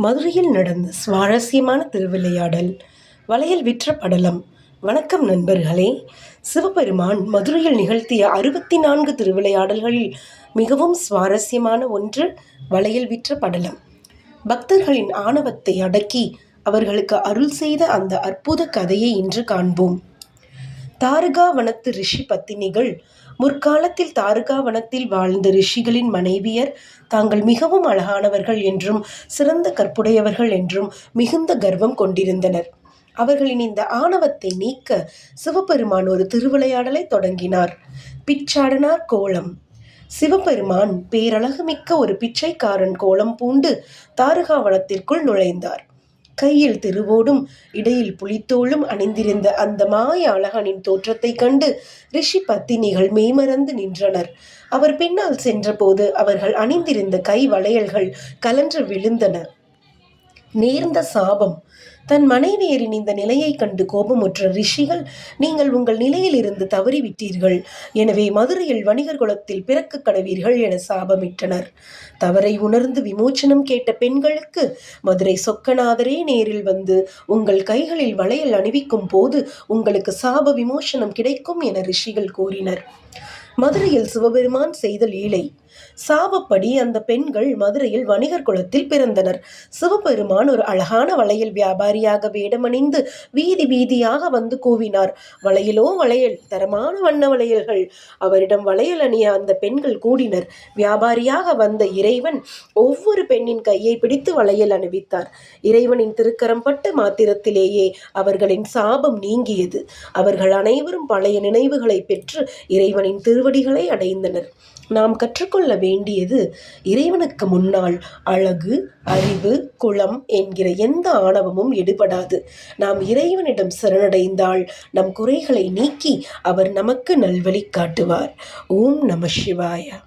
மதுரையில் நடந்த சுவாரஸ்யமான திருவிளையாடல் வளையல் விற்ற படலம். வணக்கம் நண்பர்களே. சிவபெருமான் மதுரையில் நிகழ்த்திய அறுபத்தி நான்கு திருவிளையாடல்களில் மிகவும் சுவாரஸ்யமான ஒன்று வளையல் விற்ற படலம். பக்தர்களின் ஆணவத்தை அடக்கி அவர்களுக்கு அருள் செய்த அந்த அற்புத கதையை இன்று காண்போம். தாருகாவனத்து ரிஷி பத்தினிகள். முற்காலத்தில் தாருகாவனத்தில் வாழ்ந்த ரிஷிகளின் மனைவியர் தாங்கள் மிகவும் அழகானவர்கள் என்றும் சிறந்த கற்புடையவர்கள் என்றும் மிகுந்த கர்வம் கொண்டிருந்தனர். அவர்களின் இந்த ஆணவத்தை நீக்க சிவபெருமான் ஒரு திருவிளையாடலை தொடங்கினார். பிச்சாடனார் கோலம். சிவபெருமான் பேரழகுமிக்க ஒரு பிச்சைக்காரன் கோலம் பூண்டு தாருகாவனத்திற்குள் நுழைந்தார். கையில் திருவோடும் இடையில் புலித்தோளும் அணிந்திருந்த அந்த மாய அழகனின் தோற்றத்தைக் கண்டு ரிஷி பத்தினிகள் மெய்மறந்து நின்றனர். அவர் பின்னால் சென்றபோது அவர்கள் அணிந்திருந்த கை வளையல்கள் கலன்று விழுந்தன. நேர்ந்த சாபம். தன் மனைவியரின் இந்த நிலையைக் கண்டு கோபமுற்ற ரிஷிகள் நீங்கள் உங்கள் நிலையிலிருந்து தவறிவிட்டீர்கள். எனவே மதுரையில் வணிகர் குலத்தில் பிறக்க கடவீர்கள் என சாபமிட்டனர். தவறை உணர்ந்து விமோச்சனம் கேட்ட பெண்களுக்கு மதுரை சொக்கநாதரே நேரில் வந்து உங்கள் கைகளில் வளையல் அணிவிக்கும் போது உங்களுக்கு சாப விமோசனம் கிடைக்கும் என ரிஷிகள் கூறினர். மதுரையில் சிவபெருமான் செய்த லீலை சாபப்படி அந்த பெண்கள் மதுரையில் வணிகர் குலத்தில் பிறந்தனர். சிவபெருமான் ஒரு அழகான வளையல் வியாபாரியாக வேடமணிந்து வீதி வீதியாக வந்து கூவினார். வளையலோ வளையல் தரமான வண்ண வளையல்கள். அவரிடம் வளையல் அணிய அந்த பெண்கள் கூடினர். வியாபாரியாக வந்த இறைவன் ஒவ்வொரு பெண்ணின் கையை பிடித்து வளையல் அணிவித்தார். இறைவனின் திருக்கரம் பட்ட மாத்திரத்திலேயே அவர்களின் சாபம் நீங்கியது. அவர்கள் அனைவரும் பழைய நினைவுகளை பெற்று இறைவனின் திருவடிகளை அடைந்தனர். நாம் கற்றுக்கொள்ள வேண்டியது இறைவனுக்கு முன்னால் அழகு அறிவு குளம் என்கிற எந்த ஆணவமும் எடுபடாது. நாம் இறைவனிடம் சரணடைந்தால் நம் குறைகளை நீக்கி அவர் நமக்கு நல்வழி காட்டுவார். ஓம் நம சிவாயா.